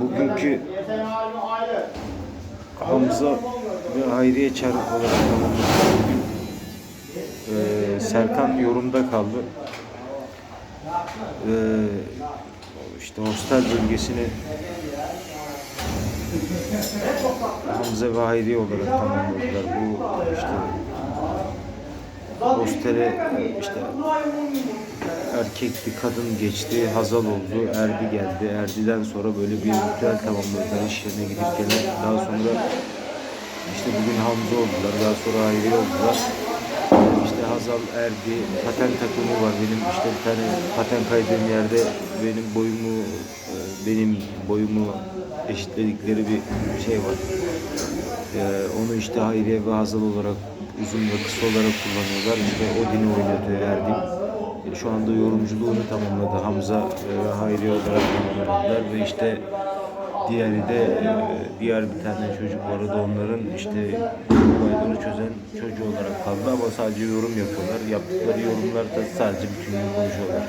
bugünkü Hamza ve Hayriye Çarık olarak tamamladık. Eee, Serkan yorumda kaldı. Eee işte hostel bölgesini Hamza ve Hayriye olarak tamamladılar. Bu işte hostele e, işte erkekti, kadın geçti, Hazal oldu, Erdi geldi. Erdi'den sonra böyle bir ritüel tamamladılar. İş yerine gidip gelen. Daha sonra işte bugün Hamza oldular. Daha sonra Hayri oldular. İşte Hazal, Erdi, paten takımı var. Benim işte bir tane paten kaydığım yerde benim boyumu e, benim boyumu eşitledikleri bir şey var. E, Onu işte Hayriye ve Hazal olarak uzun ve kısa olarak kullanıyorlar. İşte Odin'i oynatıyor Erdim. E, Şu anda yorumculuğunu tamamladı. Hamza ve Hayriye olarak tamamladılar ve işte diğeri de e, diğer bir tane çocuk var. O da onların işte olayları çözen çocuğu olarak kaldı ama sadece yorum yapıyorlar. Yaptıkları yorumlar da sadece bütün gün konuşuyorlar.